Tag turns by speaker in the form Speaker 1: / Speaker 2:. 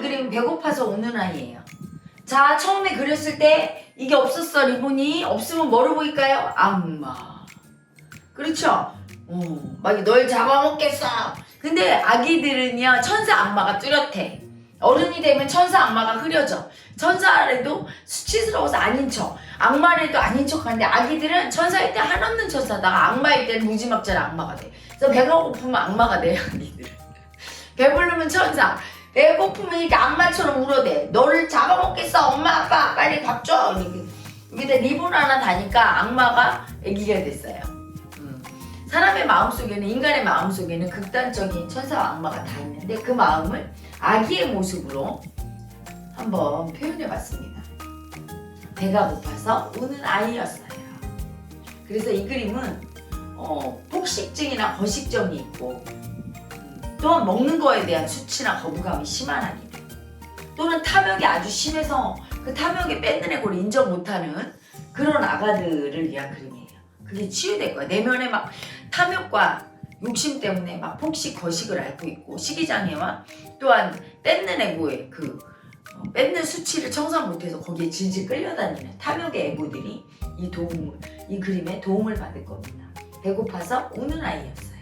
Speaker 1: 그림은 배고파서 우는 아이예요. 자, 처음에 그렸을 때 이게 없었어, 리본이. 없으면 뭐로 보일까요? 악마. 그렇죠? 어, 막널 잡아먹겠어. 근데 아기들은요, 천사 악마가 뚜렷해. 어른이 되면 천사 악마가 흐려져. 천사라도 수치스러워서 아닌 척, 악마라도 아닌 척 하는데 아기들은 천사일 때 한없는 천사다가 악마일 때는 무지막지한 악마가 돼. 그래서 배가 고프면 악마가 돼요, 아기들은. 배부르면 천사. 배고프면 이렇게 악마처럼 울어대. 너를 잡아먹겠어, 엄마, 아빠, 빨리 밥 줘. 여기다 리본 하나 다니까 악마가 애기가 됐어요. 음. 사람의 마음속에는, 인간의 마음속에는 극단적인 천사와 악마가 다 있는데 그 마음을 아기의 모습으로 한번 표현해 봤습니다. 배가 고파서 우는 아이였어요. 그래서 이 그림은 어, 폭식증이나 거식증이 있고 음, 또한 먹는 거에 대한 수치나 거부감이 심한 아기들 또는 탐욕이 아주 심해서 그 탐욕에 뺏는 걸 인정 못하는 그런 아가들을 위한 그림이에요. 그게 치유될 거야. 내면에 막 탐욕과 욕심 때문에 막 폭식, 거식을 앓고 있고 식이장애와 또한 뺏는 애고의 그 어, 뺏는 수치를 청산 못해서 거기에 질질 끌려다니는 탐욕의 애고들이 이 도움을 이 그림에 도움을 받을 겁니다. 배고파서 우는 아이였어요.